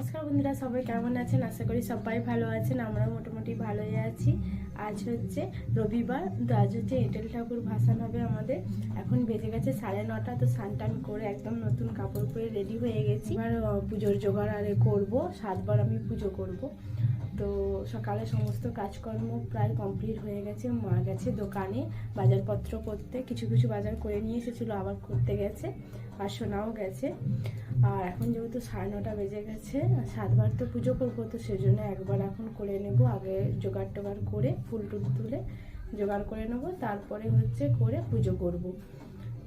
নমস্কার বন্ধুরা, সবাই কেমন আছেন? আশা করি সবাই ভালো আছেন, আমরা মোটামুটি ভালোই আছি। আজ হচ্ছে রবিবার, তো আজ হচ্ছে এঁটেল ঠাকুর ভাসান হবে আমাদের। এখন বেজে গেছে সাড়ে নটা, তো টান করে একদম নতুন কাপড় পরে রেডি হয়ে গেছি। এবার পুজোর জোগাড় আরে করব, সাতবার আমি পুজো করব। তো সকালে সমস্ত কাজকর্ম প্রায় কমপ্লিট হয়ে গেছে, মা গেছে দোকানে, বাজারপত্র করতে, কিছু কিছু বাজার করে নিয়ে এসেছিল, আবার করতে গেছে। আর সোনাও গেছে। আর এখন যেহেতু সাড়ে নটা বেজে গেছে, সাতবার তো পুজো করব, তো সেজন্য একবার এখন করে নেব, আগে জোগাড় টোগাড় করে ফুল টুল তুলে জোগাড় করে নেব, তারপরে হচ্ছে করে পুজো করব।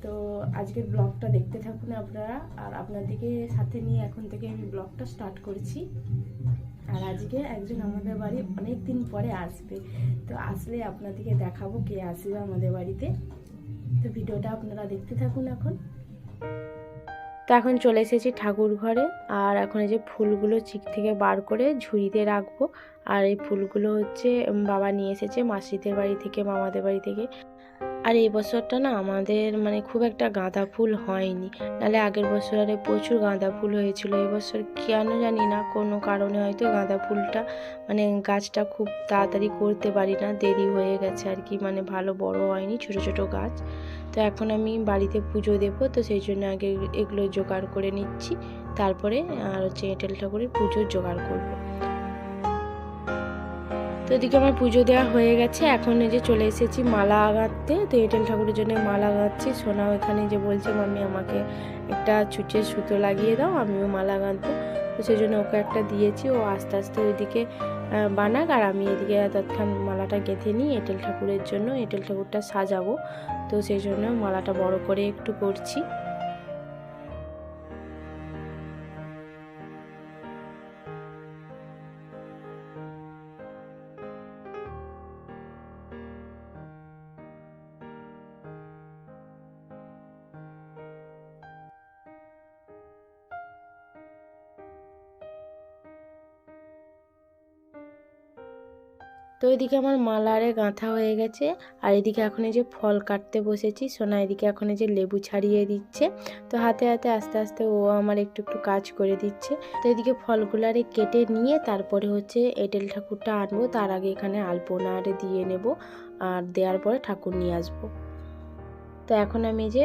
তো আজকের ব্লগটা দেখতে থাকুন আপনারা, আর আপনাদেরকে সাথে নিয়ে এখন থেকে আমি ব্লগটা স্টার্ট করছি। আর আজকে একজন আমাদের বাড়ি অনেক দিন পরে আসবে, তো আসলে আপনাদেরকে দেখাবো কে আসবে আমাদের বাড়িতে। তো ভিডিওটা আপনারা দেখতে থাকুন এখন। তো এখন চলে এসেছি ঠাকুর ঘরে, আর এখন এই যে ফুলগুলো চিক থেকে বার করে ঝুড়িতে রাখব। আর এই ফুলগুলো হচ্ছে বাবা নিয়ে এসেছে মাসিদের বাড়ি থেকে, মামাদের বাড়ি থেকে। আর এই বছরটা না আমাদের মানে খুব একটা গাঁদা ফুল হয়নি। নাহলে আগের বছর আরে প্রচুর গাঁদা ফুল হয়েছিল। এই বছর কেন জানি না, কোনো কারণে হয়তো গাঁদা ফুলটা মানে গাছটা খুব তাড়াতাড়ি করতে পারি না, দেরি হয়ে গেছে আর কি। মানে ভালো বড় হয়নি, ছোট ছোট গাছ। তো এখন আমি বাড়িতে পুজো দেবো, তো সেই জন্য আগে এগুলো জোগাড় করে নিচ্ছি। তারপরে আর হচ্ছে এঁটেল ঠাকুরের পুজোর জোগাড় করব। তো এদিকে আমার পুজো দেওয়া হয়ে গেছে। এখন এই যে চলে এসেছি মালা গাঁথতে। তো এঁটেল ঠাকুরের জন্য মালা গাঁথছি। সোনাও এখানে যে বলছে মাম্মি আমাকে একটা ছুঁচের সুতো লাগিয়ে দাও, আমিও মালা গাঁথবো। তো সেই জন্য ওকে একটা দিয়েছি। ও আস্তে আস্তে ওইদিকে বানাক, আর আমি এদিকে তৎক্ষণ মালাটা গেঁথে নিই এঁটেল ঠাকুরের জন্য। এঁটেল ঠাকুরটা সাজাবো। তো সেই জন্য মালাটা বড় করে একটু করছি। তো এদিকে আমার মালারে গাঁথা হয়ে গেছে। আর এদিকে এখন এই যে ফল কাটতে বসেছি। সোনা এদিকে এখন এই যে লেবু ছাড়িয়ে দিচ্ছে। তো হাতে হাতে আস্তে আস্তে ও আমার একটু একটু কাজ করে দিচ্ছে। তো এদিকে ফলগুলারে কেটে নিয়ে তারপরে হচ্ছে এটেল ঠাকুরটা আনব। তার আগে এখানে আলপনারে দিয়ে নেব। আর দেওয়ার পরে ঠাকুর নিয়ে আসব। তো এখন আমি যে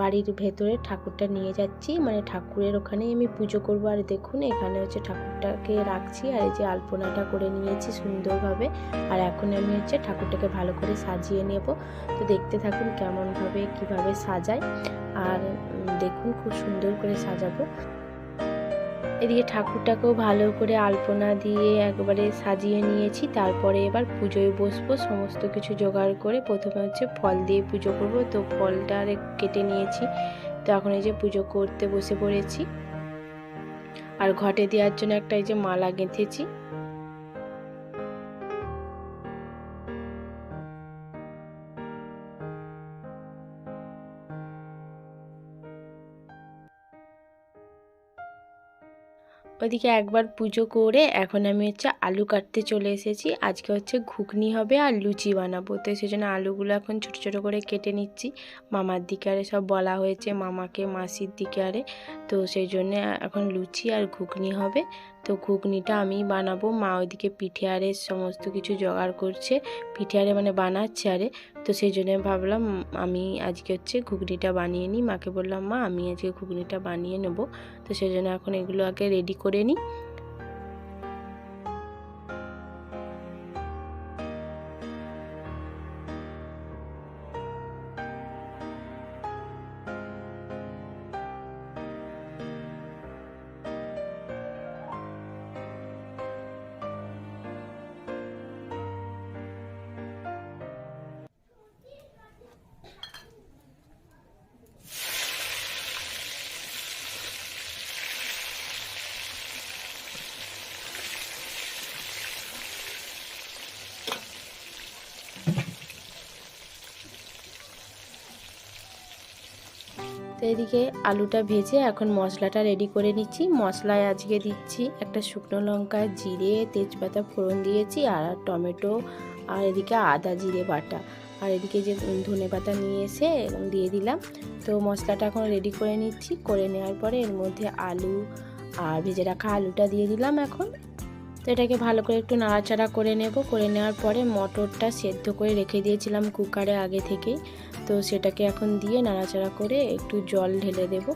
বাড়ির ভেতরে ঠাকুরটা নিয়ে যাচ্ছি। মানে ঠাকুরের ওখানেই আমি পুজো করব। আর দেখুন, এখানে হচ্ছে ঠাকুরটাকে রাখছি। আর এই যে আলপনাটা করে নিয়েছি সুন্দরভাবে। আর এখন আমি হচ্ছে ঠাকুরটাকে ভালো করে সাজিয়ে নেব। তো দেখতে থাকুন কেমনভাবে, কীভাবে সাজাই আর দেখুন, খুব সুন্দর করে সাজাবো। এদিকে ঠাকুরটাকেও ভালো করে আলপনা দিয়ে একবারে সাজিয়ে নিয়েছি। তারপরে এবার পুজোয় বসবো, সমস্ত কিছু জোগাড় করে প্রথমে হচ্ছে ফল দিয়ে পুজো করব। তো ফলটা আরে কেটে নিয়েছি। তো এখন এই যে পুজো করতে বসে পড়েছি। আর ঘটে দেওয়ার জন্য একটা এই যে মালা গেঁথেছি। ওইদিকে একবার পুজো করে এখন আমি হচ্ছে আলু কাটতে চলে এসেছি। আজকে হচ্ছে ঘুগনি হবে আর লুচি বানাবো। তো সেই জন্য আলুগুলো এখন ছোটো ছোটো করে কেটে নিচ্ছি। মামার দিকে আরে সব বলা হয়েছে, মামাকে, মাসির দিকে আরে। তো সেই জন্য এখন লুচি আর ঘুগনি হবে। তো ঘুগনিটা আমি বানাবো। মা ওইদিকে পিঠে আরে সমস্ত কিছু জোগাড় করছে। পিঠে আরে মানে বানাচ্ছে আরে। তো সেই জন্য ভাবলাম আমি আজকে হচ্ছে ঘুগনিটা বানিয়ে নিই। মাকে বললাম, মা, আমি আজকে ঘুগনিটা বানিয়ে নেব। তো সেই জন্য এখন এগুলো আগে রেডি করে নিই। এদিকে আলুটা ভেজে এখন মশলাটা রেডি করে নিচ্ছি। মশলায় আজকে দিচ্ছি একটা শুকনো লঙ্কা জিরে, তেজপাতা ফোড়ন দিয়েছি আর টমেটো আর এদিকে আদা জিরে বাটা। আর এদিকে যে ধনে পাতা নিয়ে এসে দিয়ে দিলাম। তো মশলাটা এখন রেডি করে নিচ্ছি। করে নেওয়ার পরে এর মধ্যে আলু আর ভেজে রাখা আলুটা দিয়ে দিলাম এখন। তো এটাকে ভালো করে একটু নাড়াচাড়া করে নেব। করে নেওয়ার পরে মটরটা সেদ্ধ করে রেখে দিয়েছিলাম কুকারে আগে থেকেই। তো সেটাকে এখন দিয়ে নাড়াচাড়া করে একটু জল ঢেলে দেব।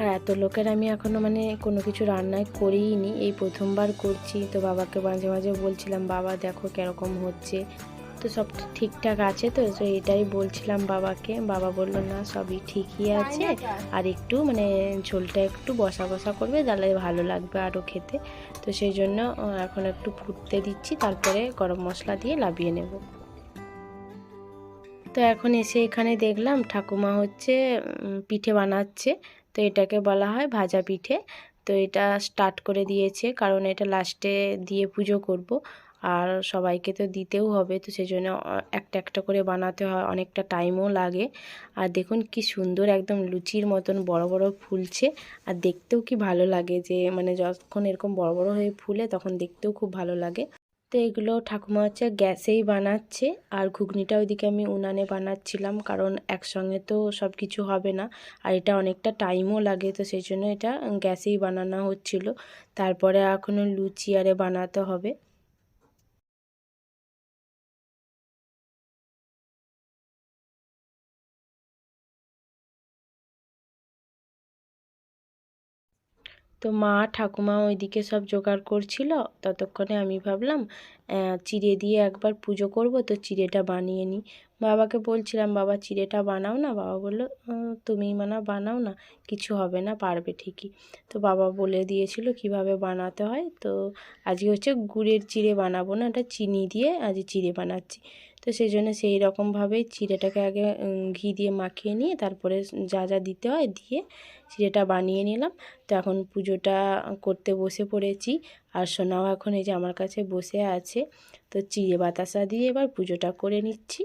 আর এত লোকের আমি এখনও মানে কোনো কিছু রান্নায় করিনি এই প্রথমবার করছি তো বাবাকে মাঝে মাঝে বলছিলাম বাবা দেখো কীরকম হচ্ছে। তো সব ঠিকঠাক আছে তো তো এটাই বলছিলাম বাবাকে। বাবা বলল না সবই ঠিকই আছে। আর একটু মানে ঝোলটা একটু বসা বসা করবে তাহলে ভালো লাগবে আরও খেতে। তো সেই জন্য এখন একটু ফুটতে দিচ্ছি তারপরে গরম মশলা দিয়ে লাবিয়ে নেব। তো এখন এসে এখানে দেখলাম ঠাকুমা হচ্ছে পিঠে বানাচ্ছে। তো এটাকে বলা হয় ভাজা পিঠে। তো এটা স্টার্ট করে দিয়েছে, কারণ এটা লাস্টে দিয়ে পুজো করব। আর সবাইকে তো দিতেও হবে, তো সেই জন্য একটা একটা করে বানাতে হয়, অনেকটা টাইমও লাগে। আর দেখুন কি সুন্দর একদম লুচির মতন বড় বড় ফুলছে। আর দেখতেও কি ভালো লাগে যে মানে যখন এরকম বড় বড় হয়ে ফুলে, তখন দেখতেও খুব ভালো লাগে। তো এগুলো ঠাকুমা হচ্ছে গ্যাসেই বানাচ্ছে। আর ঘুগনিটা ওইদিকে আমি উনানে বানাচ্ছিলাম, কারণ একসঙ্গে তো সব কিছু হবে না। আর এটা অনেকটা টাইমও লাগে, তো সেই জন্য এটা গ্যাসেই বানানো হচ্ছিল। তারপরে এখনও লুচি আরে বানাতে হবে। তো মা ঠাকুমা ওইদিকে সব জোগাড় করছিল। ততক্ষণে আমি ভাবলাম চিড়ে দিয়ে একবার পুজো করব, তো চিড়েটা বানিয়ে নিই। বাবাকে বলছিলাম, বাবা, চিড়েটা বানাও না? বাবা বলল তুমি মানা বানাও না, কিছু হবে না, পারবে ঠিকই। তো বাবা বলে দিয়েছিল কীভাবে বানাতে হয়। তো আজকে হচ্ছে গুড়ের চিড়ে বানাবো না এটা চিনি দিয়ে আজ চিড়ে বানাচ্ছি। তো সেই জন্য সেই রকমভাবেই চিড়েটাকে আগে ঘি দিয়ে মাখিয়ে নিয়ে তারপরে যা যা দিতে হয় দিয়ে চিড়েটা বানিয়ে নিলাম। তো এখন পুজোটা করতে বসে পড়েছি আর সোনাও এখন এই যে আমার কাছে বসে আছে। তো চিড়ে বাতাসা দিয়ে এবার পুজোটা করে নিচ্ছি।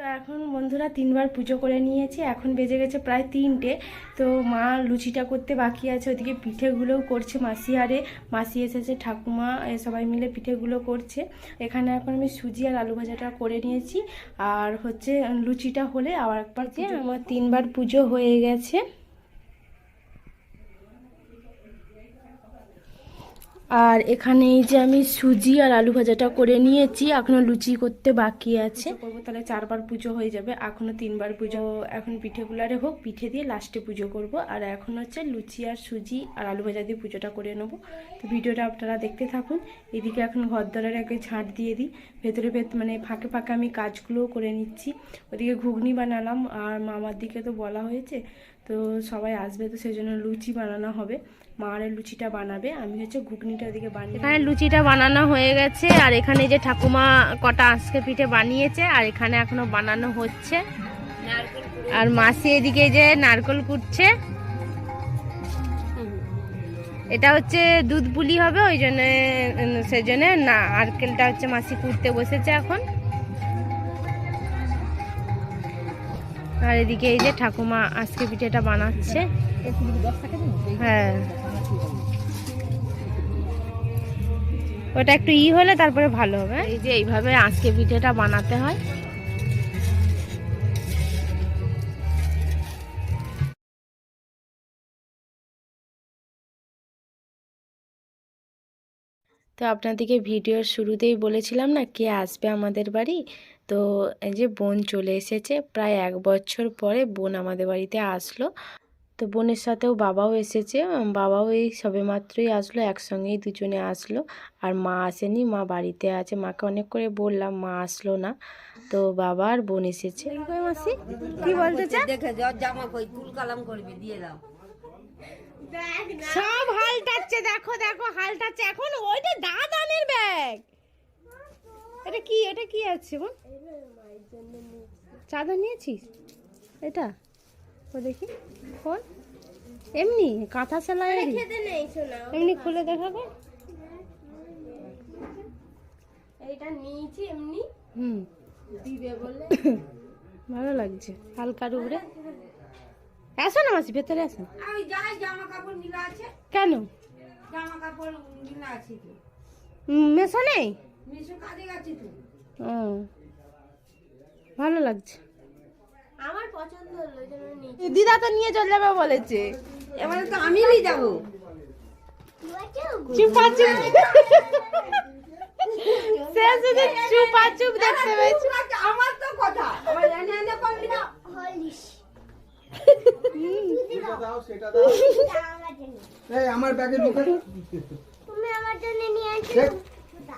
তো এখন বন্ধুরা তিনবার পুজো করে নিয়েছি এখন বেজে গেছে প্রায় তিনটে। তো মা লুচিটা করতে বাকি আছে ওদিকে পিঠেগুলোও করছে মাসি আরে মাসি এসেছে ঠাকুমা এ সবাই মিলে পিঠেগুলো করছে। এখানে এখন আমি সুজি আর আলু ভাজাটা করে নিয়েছি। আর হচ্ছে লুচিটা হলে আবার একবার দিয়ে আমার তিনবার পুজো হয়ে গেছে। আর এখানে এই যে আমি সুজি আর আলু ভাজাটা করে নিয়েছি এখনও লুচি করতে বাকি আছে। করব তাহলে চারবার পুজো হয়ে যাবে এখনও তিনবার পুজো। এখন পিঠেগুলারে হোক পিঠে দিয়ে লাস্টে পুজো করব। আর এখন হচ্ছে লুচি আর সুজি আর আলু ভাজা দিয়ে পুজোটা করে নেব। তো ভিডিওটা আপনারা দেখতে থাকুন। এদিকে এখন ঘর দরের আগে ঝাঁট দিয়ে দিই। ভেতরে ভেত মানে ফাঁকে ফাঁকে আমি কাজগুলোও করে নিচ্ছি। ওদিকে ঘুগনি বানালাম আর মামার দিকে তো বলা হয়েছে। তো সবাই আসবে, তো সেই জন্য লুচি বানানো হবে। মার লুচিটা বানাবে, আমি হচ্ছে ঘুগনিটা ওদিকে বানিয়ে এখানে লুচিটা বানানো হয়ে গেছে, আর এখানে যে ঠাকুমা কটা আজকে পিঠে বানিয়েছে, আর এখানে এখনও বানানো হচ্ছে। আর মাসি এদিকে যে নারকল কুটছে। এটা হচ্ছে দুধ পুলি হবে, ওই জন্য সেই জন্য নারকেলটা হচ্ছে মাসি কুটতে বসেছে এখন। আর এদিকে এই যে ঠাকুমা আজকে পিঠেটা বানাচ্ছে। হ্যাঁ। ওটা একটু ই হলে তারপরে ভালো হবে। এই যে এইভাবে আজকে পিঠেটা বানাতে হয়। তো আপনাদেরকে ভিডিওর শুরুতেই বলেছিলাম না কে আসবে আমাদের বাড়ি? তো এই যে বোন চলে এসেছে প্রায় এক বছর পরে বোন আমাদের বাড়িতে আসলো। তো বোনের সাথেও বাবাও এসেছে বাবাও এই সবেমাত্রই আসলো একসঙ্গেই দুজনে আসলো। আর মা আসেনি মা বাড়িতে আছে। মাকে অনেক করে বললাম মা আসলো না। তো বাবা আর বোন এসেছে। মাসি কি বলতে চাই দেখে যাও জামা কই তুল কালাম করবি দিয়ে দাও। সব হালটাচ্ছে দেখো দেখো হালটাচ্ছে এখন ওইটা দাদানের ব্যাগ। এটা কি এটা কি আছে বোন চাঁদা নিয়েছিস? এটা? ও দেখি। কোন এমনি কাঁথা সেলাই এমনি। খুলে দেখাবে? এটা নিয়েছি এমনি। হুম। দিবে বলে। ভালো লাগছে হালকার উপরে। আসো না মাসি ভেতরে আসো। আমি যাই জামা কাপড় আছে। কেন? জামা কাপড় আছে তো। মেশো নেই? মিশু কাজে গেছে তো। ও ভালো লাগছে। আমার পছন্দ হলো দিদা তো নিয়ে চলে যাবে বলেছে। এবারে তো আমি নিয়ে যাব। চুপা চুপ। সে শুধু চুপা চুপ দেখতে পেয়েছে। আমার তো কথা। এনে এনে না আমার ব্যাগে তুমি আমার জন্য নিয়ে আসো। দেখ।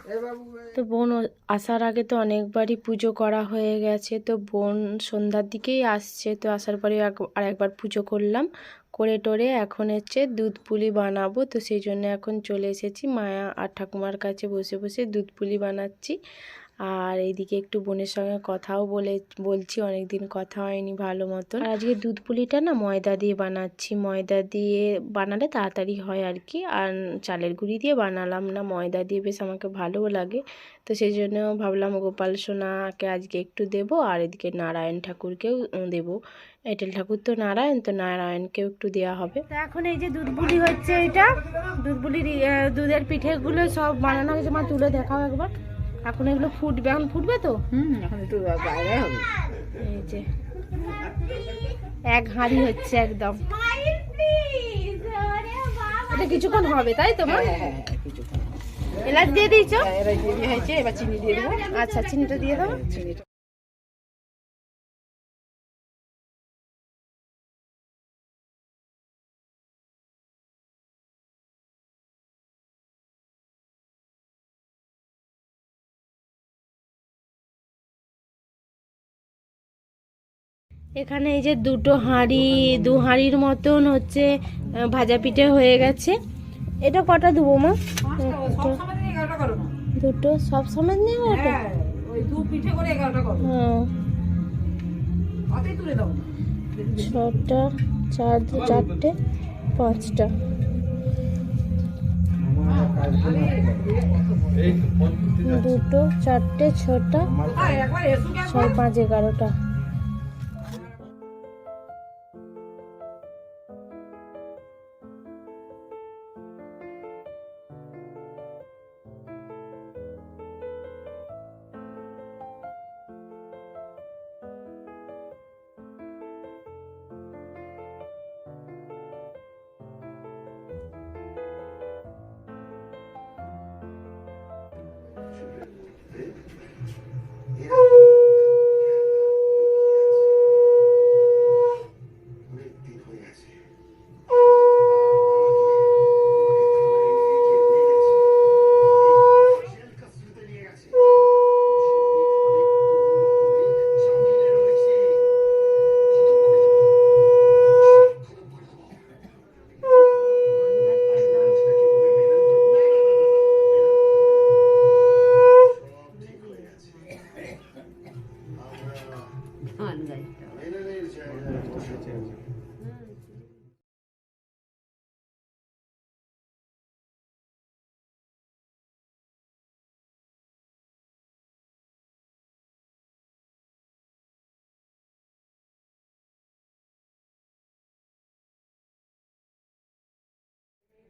এই বাবু এই- তো বোন আসার আগে তো অনেকবারই পুজো করা হয়ে গেছে তো বোন সন্ধ্যার দিকেই আসছে তো আসার পরে এক- আর একবার পুজো করলাম করে টোরে এখন হচ্ছে দুধ পুলি বানাবো তো সেই জন্য এখন চলে এসেছি মায়া আর ঠাকুমার কাছে বসে বসে দুধ পুলি বানাচ্ছি। আর এইদিকে একটু বোনের সঙ্গে কথাও বলে, বলছি অনেক দিন কথা হয়নি ভালো মতন। আর আজকে দুধ পুলিটা না ময়দা দিয়ে বানাচ্ছি। ময়দা দিয়ে বানালে তাড়াতাড়ি হয় আর কি। আর চালের গুঁড়ি দিয়ে বানালাম না, ময়দা দিয়ে বেশ আমাকে ভালোও লাগে। তো সেই জন্য ভাবলাম গোপাল সোনাকে আজকে একটু দেব, আর এদিকে নারায়ণ ঠাকুরকেও দেব। এঁটেল ঠাকুর তো নারায়ণ, তো নারায়ণকেও একটু দেওয়া হবে। তো এখন এই যে দুধ বুলি হচ্ছে এটা, দুধ বুলির দুধের পিঠেগুলো সব বানানো হয়েছে। মা তুলে দেখাও একবার। এখন এগুলো ফুটবে এখন ফুটবে তো? হুম এখন একটু বাইরে হবে। এই যে এক হাঁড়ি হচ্ছে একদম। এটা কিছুক্ষণ হবে তাই তো মা? এলাচ দিয়ে দিয়েছ? এবার দিয়ে হয়েছে এবার চিনি দিয়ে দেবো। আচ্ছা চিনিটা দিয়ে দাও। চিনিটা এখানে এই যে দুটো হাঁড়ি দু হাঁড়ির মতন হচ্ছে ভাজা পিঠে হয়ে গেছে। এটা কটা দেবো মা? দুটো সব সময় নেই ওটা হ্যাঁ ওই দু পিঠে করে এগারোটা করো। হ্যাঁ অতই তুলে দাও। ছটা চার চারটে পাঁচটা। দুটো চারটে ছটা একবার? ছয় পাঁচ এগারোটা।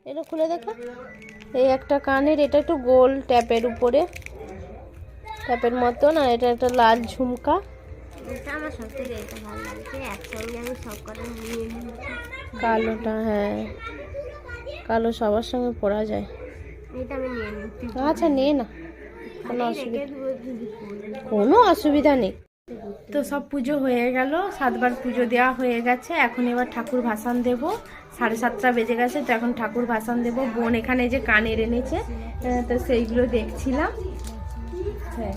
এটা খুলে দেখো। এই একটা কানের এটা একটু গোল ট্যাপের উপরে। ট্যাপের মতন আর এটা একটা লাল ঝুমকা। কালোটা হ্যাঁ। কালো সবার সঙ্গে পরা যায়। এটা নিয়ে আচ্ছা নে না। কোনো অসুবিধা। কোনো অসুবিধা নেই। তো সব পুজো হয়ে গেল। সাতবার পুজো দেওয়া হয়ে গেছে। এখন এবার ঠাকুর ভাসান দেব। সাড়ে সাতটা বেজে গেছে তো এখন ঠাকুর ভাসান দেব। বোন এখানে যে কানের এনেছে তো সেইগুলো দেখছিলাম। হ্যাঁ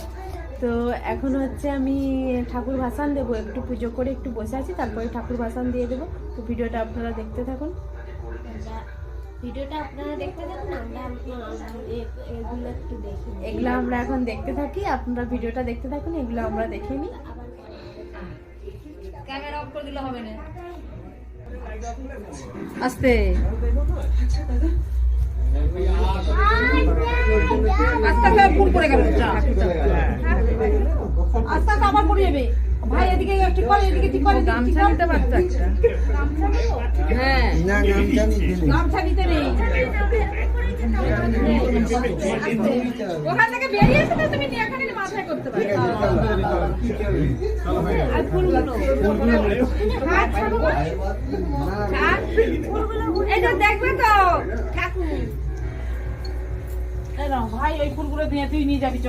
তো এখন হচ্ছে আমি ঠাকুর ভাসান দেবো। একটু পুজো করে একটু বসে আছি তারপরে ঠাকুর ভাসান দিয়ে দেবো। তো ভিডিওটা আপনারা দেখতে থাকুন। ভিডিওটা আপনারা দেখতে থাকুন আমরা এগুলো একটু দেখি। এগুলো আমরা এখন দেখতে থাকি আপনারা ভিডিওটা দেখতে থাকুন এগুলো আমরা দেখে নিই। ক্যামেরা অফ করে দিলে হবে না। আস্তে। আস্তে আবার পড়ে যাবে ভাই এদিকে কর এদিকে কর গামছা নিতে পারতো একটা। হ্যাঁ। না গামছা নিতে গামছা নিতে নেই। ওখান থেকে বেরিয়ে এসে তো তুমি এখানে মাথায় করতে পারো। আর ফুলগুলো? না। হাত। এটা দেখবে তো ঠাকুর। ভাই ওই ফুলগুলো নিয়ে তুই নিয়ে যাবি চ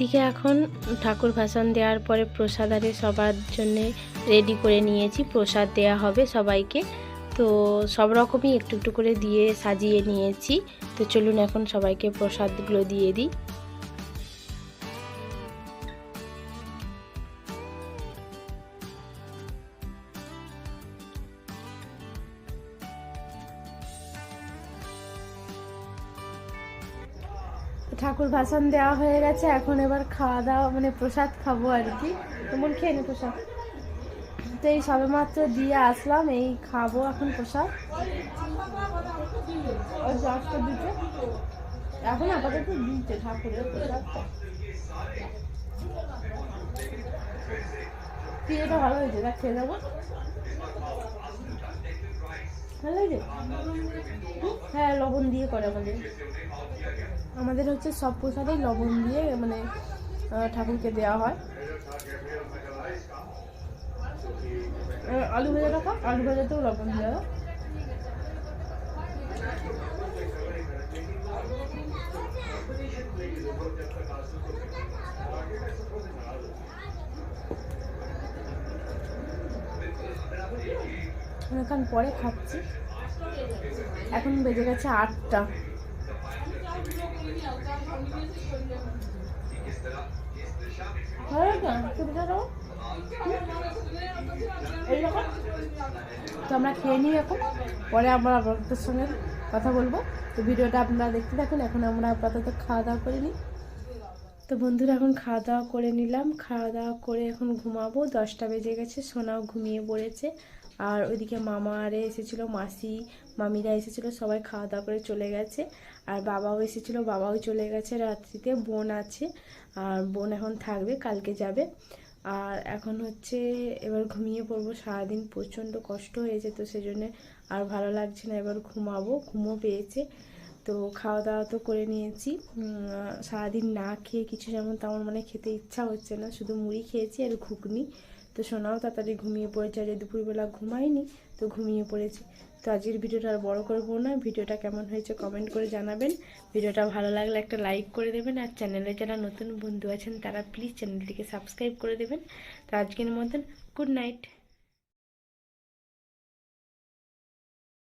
এইদিকে এখন ঠাকুর ভাসান দেওয়ার পরে প্রসাদ আরে সবার জন্যে রেডি করে নিয়েছি। প্রসাদ দেয়া হবে সবাইকে। তো সব রকমই একটু একটু করে দিয়ে সাজিয়ে নিয়েছি। তো চলুন এখন সবাইকে প্রসাদগুলো দিয়ে দিই। ভাসান দেওয়া হয়ে গেছে, এখন এবার খাওয়া দাওয়া মানে প্রসাদ খাব আর কি। তেমন খেয়ে নি প্রসাদ। তো এই সবে মাত্র দিয়ে আসলাম, এই খাব এখন প্রসাদ। দিতে। এখন আপাতত দিচ্ছে ঠাকুরের প্রসাদ। ভালো হয়েছে, দেখ, খেয়ে যাব ভালো হয়েছে? হ্যাঁ লবণ দিয়ে করে আমাদের। আমাদের হচ্ছে সব প্রসাদেই লবণ দিয়ে মানে ঠাকুরকে দেওয়া হয়। আলু ভাজাটা খাও, আলু ভাজাতেও লবণ দেওয়া হয় এখন পরে খাচ্ছি। এখন বেজে গেছে আটটা। তো আমরা খেয়ে নিই এখন। পরে আমরা আপনাদের সঙ্গে কথা বলব। তো ভিডিওটা আপনারা দেখতে থাকুন। এখন আমরা আপাতত খাওয়া দাওয়া করে নিই। তো বন্ধুরা, এখন খাওয়া দাওয়া করে নিলাম। খাওয়া দাওয়া করে এখন ঘুমাবো। দশটা বেজে গেছে, সোনাও ঘুমিয়ে পড়েছে। আর ওইদিকে মামা আরে এসেছিল, মাসি মামিরা এসেছিল, সবাই খাওয়া দাওয়া করে চলে গেছে। আর বাবাও এসেছিল, বাবাও চলে গেছে রাত্রিতে, বোন আছে, আর বোন এখন থাকবে, কালকে যাবে। আর এখন হচ্ছে এবার ঘুমিয়ে পড়ব, সারাদিন প্রচণ্ড কষ্ট হয়েছে তো সেই জন্যে আর ভালো লাগছে না, এবার ঘুমাবো, ঘুমও পেয়েছে। তো খাওয়া দাওয়া তো করে নিয়েছি। সারাদিন না খেয়ে কিছু যেমন তেমন মানে খেতে ইচ্ছা হচ্ছে না, শুধু মুড়ি খেয়েছি আর ঘুগনি। তো সোনাও তাড়াতাড়ি ঘুমিয়ে পড়েছে আর দুপুরবেলা ঘুমায়নি, তো ঘুমিয়ে পড়েছে। তো আজকের ভিডিওটা আর বড় করব না। ভিডিওটা কেমন হয়েছে কমেন্ট করে জানাবেন। ভিডিওটা ভালো লাগলে একটা লাইক করে দেবেন আর চ্যানেলে যারা নতুন বন্ধু আছেন, তারা প্লিজ চ্যানেলটিকে সাবস্ক্রাইব করে দেবেন। তো আজকের মতন গুড নাইট